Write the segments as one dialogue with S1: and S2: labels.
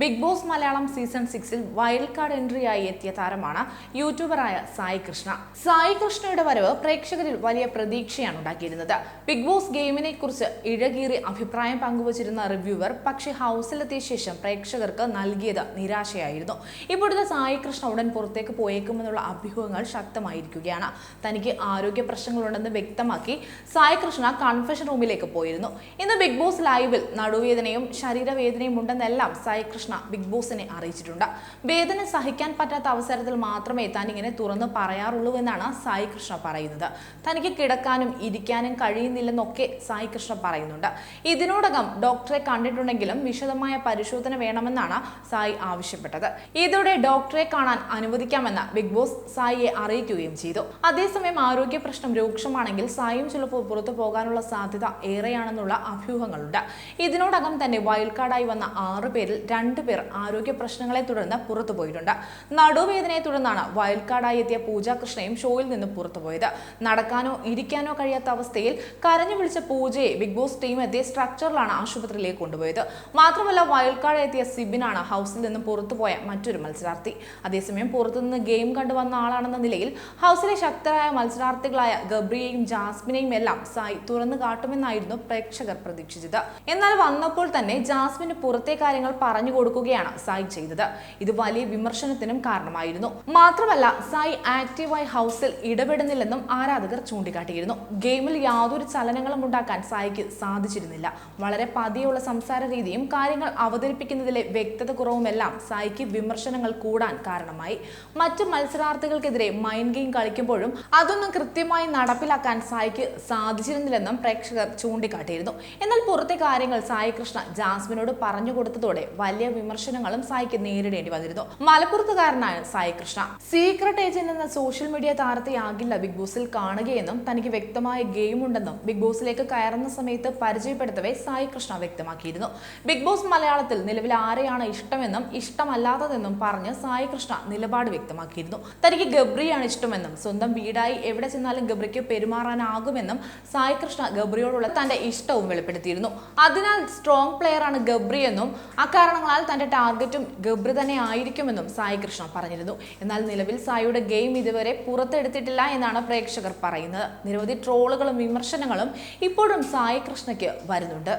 S1: Big boss Malayalam season സിക്സിൽ wild card എൻട്രിയായി എത്തിയ താരമാണ് യൂട്യൂബറായ സായി കൃഷ്ണ. സായി കൃഷ്ണയുടെ വരവ് പ്രേക്ഷകരിൽ വലിയ പ്രതീക്ഷയാണ് ഉണ്ടാക്കിയിരുന്നത്. ബിഗ് ബോസ് ഗെയിമിനെ കുറിച്ച് ഇഴകീറി അഭിപ്രായം പങ്കുവച്ചിരുന്ന റിവ്യൂവർ പക്ഷെ ഹൗസിലെത്തിയ ശേഷം പ്രേക്ഷകർക്ക് നൽകിയത് നിരാശയായിരുന്നു. ഇപ്പോഴത്തെ സായി കൃഷ്ണ ഉടൻ പുറത്തേക്ക് പോയേക്കുമെന്നുള്ള അഭ്യൂഹങ്ങൾ ശക്തമായിരിക്കുകയാണ്. തനിക്ക് ആരോഗ്യ പ്രശ്നങ്ങളുണ്ടെന്ന് വ്യക്തമാക്കി സായി കൃഷ്ണ കൺഫെഷൻ റൂമിലേക്ക് പോയിരുന്നു. ഇന്ന് ബിഗ് ബോസ് ലൈവിൽ നടുവേദനയും ശരീരവേദനയും ഉണ്ടെന്നെല്ലാം സായി കൃഷ്ണ ബിഗ് ബോസിനെ അറിയിച്ചിട്ടുണ്ട്. വേദന സഹിക്കാൻ പറ്റാത്ത അവസരത്തിൽ മാത്രമേ താൻ ഇങ്ങനെ തുറന്ന് പറയാറുള്ളൂ എന്നാണ് സായി കൃഷ്ണ പറയുന്നത്. തനിക്ക് കിടക്കാനും ഇരിക്കാനും കഴിയുന്നില്ലെന്നൊക്കെ സായി കൃഷ്ണ പറയുന്നുണ്ട്. ഇതിനോടകം ഡോക്ടറെ കണ്ടിട്ടുണ്ടെങ്കിലും വിശദമായ പരിശോധന വേണമെന്നാണ് സായി ആവശ്യപ്പെട്ടത്. ഇതോടെ ഡോക്ടറെ കാണാൻ അനുവദിക്കാമെന്ന് ബിഗ് ബോസ് സായിയെ അറിയിക്കുകയും ചെയ്തു. അതേസമയം ആരോഗ്യ പ്രശ്നം രൂക്ഷമാണെങ്കിൽ സായും ചിലപ്പോൾ പുറത്തു പോകാനുള്ള സാധ്യത ഏറെയാണെന്നുള്ള അഭ്യൂഹങ്ങളുണ്ട്. ഇതിനോടകം തന്നെ വയൽക്കാടായി വന്ന ആറ് പേരിൽ രണ്ടു പേർ ആരോഗ്യ പ്രശ്നങ്ങളെ തുടർന്ന് പുറത്തുപോയിട്ടുണ്ട് നടുവേദനയെ തുടർന്നാണ് കാർഡായി എത്തിയ പൂജാകൃഷ്ണയും ഷോയിൽ നിന്ന് പുറത്തുപോയത് നടക്കാനോ ഇരിക്കാനോ കഴിയാത്ത അവസ്ഥയിൽ കരഞ്ഞു വിളിച്ച പൂജയെ ബിഗ് ബോസ് ടീം എത്തിയ സ്ട്രക്ചറിലാണ് ആശുപത്രിയിലേക്ക് കൊണ്ടുപോയത്. മാത്രമല്ല കാർഡ് എത്തിയ സിബിനാണ് ഹൗസിൽ നിന്ന് പുറത്തുപോയ മറ്റൊരു മത്സരാർത്ഥി. അതേസമയം പുറത്തുനിന്ന് ഗെയിം കണ്ടുവന്ന ആളാണെന്ന നിലയിൽ ഹൗസിലെ ശക്തരായ മത്സരാർത്ഥികളായ ഗബ്രിയെയും ജാസ്മിനെയും എല്ലാം സായി തുറന്നു കാട്ടുമെന്നായിരുന്നു പ്രേക്ഷകർ പ്രതീക്ഷിച്ചത്. എന്നാൽ വന്നപ്പോൾ തന്നെ ജാസ്മിന് പുറത്തെ കാര്യങ്ങൾ പറഞ്ഞു കൊടുക്കുകയാണ് സായ് ചെയ്തത്. ഇത് വലിയ വിമർശനത്തിനും കാരണമായിരുന്നു. മാത്രമല്ല സായ് ആക്റ്റീവായി ഹൗസിൽ ഇടപെടുന്നില്ലെന്നും ആരാധകർ ചൂണ്ടിക്കാട്ടിയിരുന്നു. ഗെയിമിൽ യാതൊരു ചലനങ്ങളും ഉണ്ടാക്കാൻ സായിക്ക് സാധിച്ചിരുന്നില്ല. വളരെ പതിയുള്ള സംസാര രീതിയും കാര്യങ്ങൾ അവതരിപ്പിക്കുന്നതിലെ വ്യക്തത കുറവുമെല്ലാം സായിക്ക് വിമർശനങ്ങൾ കൂടാൻ കാരണമായി. മറ്റ് മത്സരാർത്ഥികൾക്കെതിരെ മൈൻഡ് ഗെയിം കളിക്കുമ്പോഴും അതൊന്നും കൃത്യമായി നടപ്പിലാക്കാൻ സായിക്ക് സാധിച്ചിരുന്നില്ലെന്നും പ്രേക്ഷകർ ചൂണ്ടിക്കാട്ടിയിരുന്നു. എന്നാൽ പുറത്തെ കാര്യങ്ങൾ സായി കൃഷ്ണ ജാസ്മിനോട് പറഞ്ഞു കൊടുത്തതോടെ വലിയ വിമർശനങ്ങളും സായിക്ക് നേരിടേണ്ടി വന്നിരുന്നു. മലപ്പുറത്തുകാരനായ സായി കൃഷ്ണ. സീക്രട്ട് ഏജന്റ് എന്ന സോഷ്യൽ മീഡിയ താരത്തെയാകില്ല ബിഗ് ബോസിൽ കാണുകയെന്നും തനിക്ക് വ്യക്തമായ ഗെയിം ഉണ്ടെന്നും ബിഗ് ബോസിലേക്ക് കയറുന്ന സമയത്ത് പരിചയപ്പെടുത്തവേ സായി കൃഷ്ണ വ്യക്തമാക്കിയിരുന്നു. ബിഗ് ബോസ് മലയാളത്തിൽ നിലവിൽ ആരെയാണ് ഇഷ്ടമെന്നും ഇഷ്ടമല്ലാത്തതെന്നും പറഞ്ഞ് സായി കൃഷ്ണ നിലപാട് വ്യക്തമാക്കിയിരുന്നു. തനിക്ക് ഗബ്രിയാണ് ഇഷ്ടമെന്നും സ്വന്തം വീടായി എവിടെ ചെന്നാലും ഗബ്രിക്ക് പെരുമാറാനാകുമെന്നും സായി കൃഷ്ണ ഗബ്രിയോടുള്ള തന്റെ ഇഷ്ടവും വെളിപ്പെടുത്തിയിരുന്നു. അതിനാൽ സ്ട്രോങ് പ്ലെയർ ആണ് ഗബ്രി എന്നും അക്കാരണങ്ങളാൽ തന്റെ ടാർഗറ്റും ഗബ്രി തന്നെ ആയിരിക്കുമെന്നും സായി കൃഷ്ണ പറഞ്ഞിരുന്നു. എന്നാൽ നിലവിൽ സായിയുടെ ഗെയിം ഇതുവരെ പുറത്തെടുത്തിട്ടില്ല എന്നാണ് പ്രേക്ഷകർ പറയുന്നത്. നിരവധി ട്രോളുകളും വിമർശനങ്ങളും ഇപ്പോഴും സായി കൃഷ്ണയ്ക്ക് വരുന്നുണ്ട്.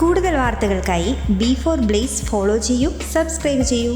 S2: കൂടുതൽ വാർത്തകൾക്കായി ബി ഫോർ ബ്ലേസ് ഫോളോ ചെയ്യൂ സബ്സ്ക്രൈബ് ചെയ്യൂ.